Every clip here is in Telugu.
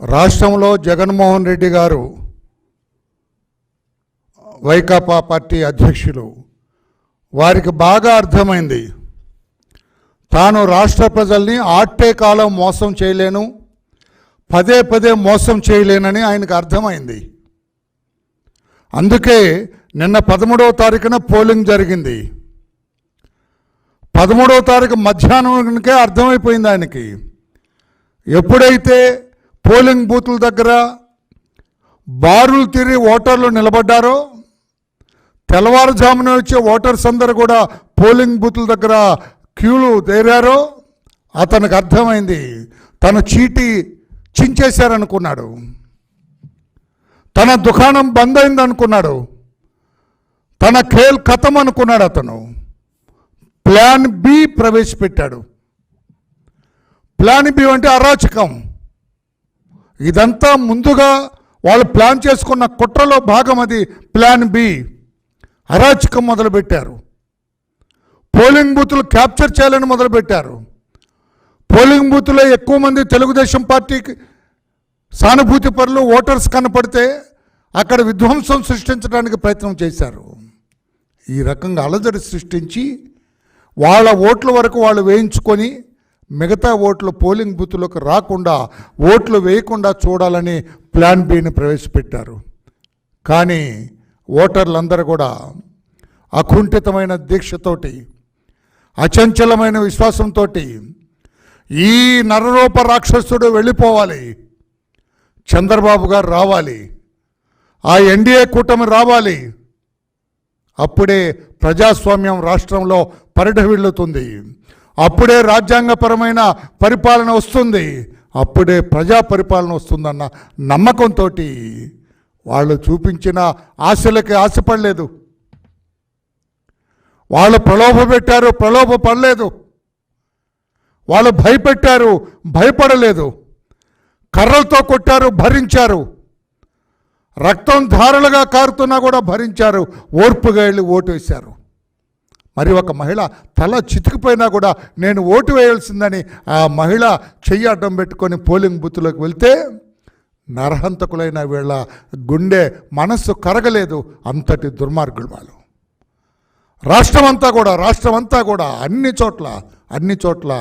రాష్ట్రంలో జగన్మోహన్ రెడ్డి గారు వైకాపా పార్టీ అధ్యక్షులు. వారికి బాగా అర్థమైంది. తాను రాష్ట్ర ప్రజల్ని ఆట్టే కాలం మోసం చేయలేను పదే పదే మోసం చేయలేనని ఆయనకు అర్థమైంది. అందుకే నిన్న పదమూడవ తారీఖున పోలింగ్ జరిగింది. పదమూడవ తారీఖు మధ్యాహ్నంకే అర్థమైపోయింది ఆయనకి. ఎప్పుడైతే పోలింగ్ బూతుల దగ్గర బారులు తిరిగి ఓటర్లు నిలబడ్డారో తెల్లవారుజామున వచ్చే ఓటర్స్ అందరు కూడా పోలింగ్ బూతుల దగ్గర క్యూలు తేరారో అతనికి అర్థమైంది. తన చీటీ చించేశారనుకున్నాడు. తన దుకాణం బంద్ అయింది అనుకున్నాడు తన ఖేల్ కథం అనుకున్నాడు అతను. ప్లాన్ బి ప్రవేశపెట్టాడు. ప్లాన్ బి అంటే అరాచకం. ఇదంతా ముందుగా వాళ్ళు ప్లాన్ చేసుకున్న కుట్రలో భాగం అది ప్లాన్ బి. అరాచకం మొదలుపెట్టారు. పోలింగ్ బూతులు క్యాప్చర్ చేయాలని మొదలుపెట్టారు. పోలింగ్ బూత్లో ఎక్కువ మంది తెలుగుదేశం పార్టీకి సానుభూతి పరులు ఓటర్స్ కనపడితే అక్కడ విధ్వంసం సృష్టించడానికి ప్రయత్నం చేశారు. ఈ రకంగా అలజడి సృష్టించి వాళ్ళ ఓట్ల వరకు వాళ్ళు వేయించుకొని మిగతా ఓట్లు పోలింగ్ బూత్లోకి రాకుండా ఓట్లు వేయకుండా చూడాలని ప్లాన్ బిని ప్రవేశపెట్టారు. కానీ ఓటర్లందరూ కూడా అకుంఠితమైన దీక్షతోటి అచంచలమైన విశ్వాసంతో ఈ నరరూప రాక్షసుడు వెళ్ళిపోవాలి చంద్రబాబు గారు రావాలి ఆ ఎన్డీఏ కూటమి రావాలి. అప్పుడే ప్రజాస్వామ్యం రాష్ట్రంలో పరిఢవిల్లుతుంది అప్పుడే రాజ్యాంగపరమైన పరిపాలన వస్తుంది. అప్పుడే ప్రజా పరిపాలన వస్తుందన్న నమ్మకంతో వాళ్ళు చూపించిన ఆశలకి ఆశపడలేదు. వాళ్ళు ప్రలోభ పెట్టారు ప్రలోభ పడలేదు. వాళ్ళు భయపెట్టారు భయపడలేదు. కర్రలతో కొట్టారు భరించారు. రక్తం ధారలుగా కారుతున్నా కూడా భరించారు. ఓర్పుగా వెళ్ళి ఓటు వేశారు. మరి ఒక మహిళ తల చితికిపోయినా కూడా నేను ఓటు వేయాల్సిందని ఆ మహిళ చెయ్యి అడ్డం పెట్టుకొని పోలింగ్ బూత్లోకి వెళ్తే నరహంతకులైన వీళ్ళ గుండె మనస్సు కరగలేదు అంతటి దుర్మార్గులు వాళ్ళు. రాష్ట్రం అంతా కూడా రాష్ట్రం అంతా కూడా అన్ని చోట్ల అన్ని చోట్ల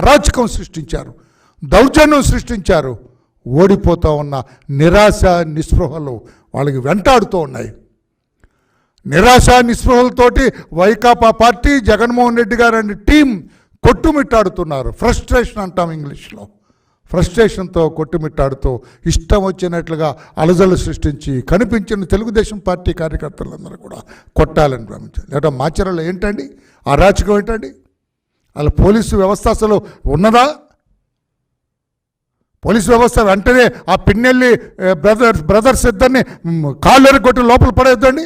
అరాచకం సృష్టించారు దౌర్జన్యం సృష్టించారు ఓడిపోతూ ఉన్న నిరాశ నిస్పృహలు వాళ్ళకి వెంటాడుతూ ఉన్నాయి. నిరాశ నిస్పృహలతోటి వైకాపా పార్టీ జగన్మోహన్ రెడ్డి గారు అనే టీం కొట్టుమిట్టాడుతున్నారు. ఫ్రస్ట్రేషన్ అంటాం ఇంగ్లీష్లో. ఫ్రస్ట్రేషన్తో కొట్టుమిట్టాడుతూ ఇష్టం వచ్చినట్లుగా అలజలు సృష్టించి కనిపించిన తెలుగుదేశం పార్టీ కార్యకర్తలందరూ కూడా కొట్టాలని భ్రమించారు. లేదా మాచర్యలో ఏంటండి? అరాచకం ఏంటండి? అలా పోలీసు వ్యవస్థ అసలు ఉన్నదా? పోలీసు వ్యవస్థ వెంటనే ఆ పిన్నెల్లి బ్రదర్స్ బ్రదర్స్ ఇద్దరిని కాళ్ళు కొట్టి లోపల పడేద్దండి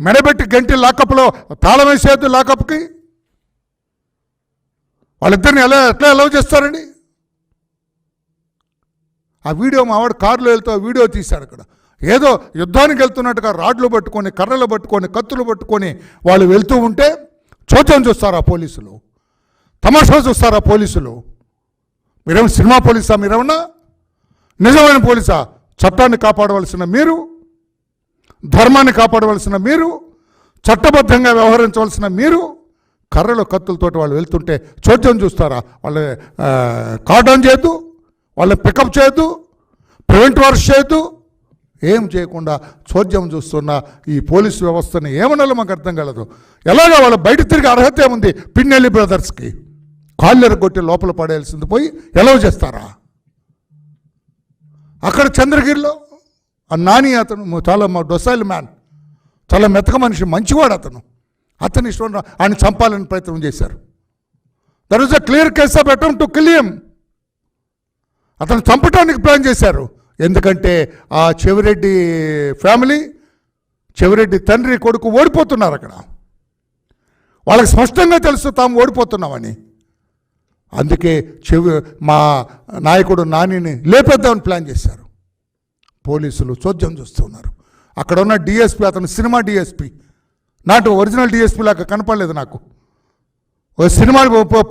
మెడబెట్టి గంటి లాకప్లో తాళం వేసేద్దు లాకప్కి? వాళ్ళిద్దరిని ఎలా ఎట్లా అలవ్ చేస్తారండి? ఆ వీడియో మావాడు కారులో వెళ్తూ ఆ వీడియో తీశాడు అక్కడ. ఏదో యుద్ధానికి వెళ్తున్నట్టుగా రాడ్లు పట్టుకొని కర్రలు పట్టుకొని కత్తులు పట్టుకొని వాళ్ళు వెళ్తూ ఉంటే చోద్యం చూస్తారు ఆ పోలీసులు? తమాషా చూస్తారు ఆ పోలీసులు? మీరేమో సినిమా పోలీసా మీరేమన్నా? నిజమైన పోలీసా? చట్టాన్ని కాపాడవలసిన మీరు? ధర్మాన్ని కాపాడవలసిన మీరు చట్టబద్ధంగా వ్యవహరించవలసిన మీరు కర్రలు కత్తులతోటి వాళ్ళు వెళ్తుంటే చోద్యం చూస్తారా? వాళ్ళ కార్డౌన్ చేయొద్దు వాళ్ళని పికప్ చేయొద్దు ప్రివెంట్ వర్క్ చేయొద్దు. ఏం చేయకుండా చోద్యం చూస్తున్న ఈ పోలీసు వ్యవస్థని ఏమనాలో మాకు అర్థం కలదు. ఎలాగో వాళ్ళు బయట తిరిగి అర్హత ఏముంది? పిన్నెల్లి బ్రదర్స్కి. కాళ్ళెర కొట్టి లోపల పడేయాల్సింది పోయి ఎలవ్ చేస్తారా? అక్కడ చంద్రగిరిలో ఆ నాని అతను చాలా మా డొసైల్ మ్యాన్ చాలా మెతక మనిషి మంచివాడు అతను. అతని ఇష్టం ఆయన చంపాలని ప్రయత్నం చేశారు. There is a clear case of attempt to kill him అతను చంపటానికి ప్లాన్ చేశారు. ఎందుకంటే ఆ చెవిరెడ్డి ఫ్యామిలీ చెవిరెడ్డి తండ్రి కొడుకు ఓడిపోతున్నారు అక్కడ. వాళ్ళకి స్పష్టంగా తెలుసు తాము ఓడిపోతున్నామని. అందుకే చెవి మా నాయకుడు నానిని లేపేద్దామని ప్లాన్ చేశారు. పోలీసులు చోద్యం చూస్తున్నారు. అక్కడ ఉన్న డిఎస్పి అతను సినిమా డిఎస్పి నాటు ఒరిజినల్ డిఎస్పి లాగా కనపడలేదు నాకు. ఓ సినిమా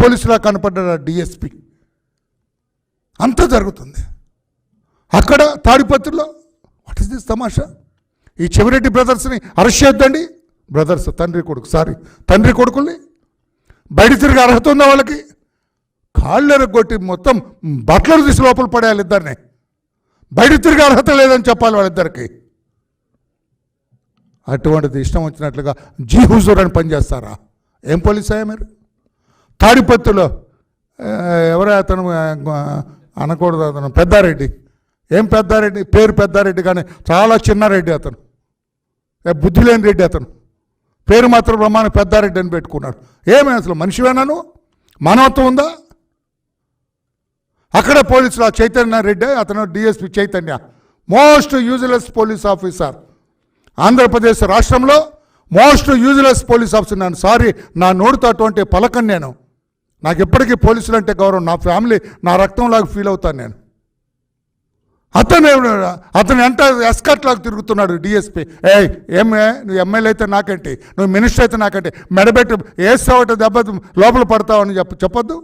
పోలీసులా కనపడ్డాడు డిఎస్పి అంతా జరుగుతుంది. అక్కడ తాడిపత్రిలో వాట్ ఇస్ దిస్ తమాషా? ఈ చెవిరెడ్డి బ్రదర్స్ని అరెస్ట్ చేద్దండి బ్రదర్స్ తండ్రి కొడుకు సారీ తండ్రి కొడుకుల్ని బయట తిరిగి అర్హత ఉందా వాళ్ళకి కాళ్ళు ఎరగొట్టి మొత్తం బట్టలు తీసి లోపల పడేయాలి ఇద్దరిని. బయట తిరిగే అర్హత లేదని చెప్పాలి వాళ్ళిద్దరికి. అటువంటిది ఇష్టం వచ్చినట్లుగా జీ హుజూర్ అని పనిచేస్తారా? ఏం పోలీస్ అయ్యా మీరు? తాడిపత్తులో ఎవరో అతను అనకూడదు అతను పెద్దారెడ్డి. ఏం పెద్దారెడ్డి? పేరు పెద్దారెడ్డి కానీ చాలా చిన్నారెడ్డి అతను. బుద్ధి లేని రెడ్డి అతను. పేరు మాత్రం బ్రహ్మాండ పెద్దారెడ్డి అని పెట్టుకున్నాడు. ఏమే అసలు మనిషివేనాను నువ్వు? మానవత్వం ఉందా? అక్కడ పోలీసులు ఆ చైతన్య రెడ్డి అతను DSP Chaitanya most useless police officer Andhra Pradesh రాష్ట్రంలో మోస్ట్ యూజ్లెస్ పోలీస్ ఆఫీసర్ నేను సారీ నా నోటితో అటువంటి పలకను నేను. నాకు ఎప్పటికీ పోలీసులు అంటే గౌరవం. నా ఫ్యామిలీ నా రక్తంలాగా ఫీల్ అవుతాను నేను. అతను అతను ఎంత ఎస్కట్లాగా తిరుగుతున్నాడు డిఎస్పీ ఏ ఏమే నువ్వు ఎమ్మెల్యే అయితే నాకేంటి? నువ్వు మినిస్టర్ అయితే నాకేంటి? మెడబెట్టి వేస్తావట దెబ్బ లోపల పడతావని చెప్ప చెప్పొద్దు.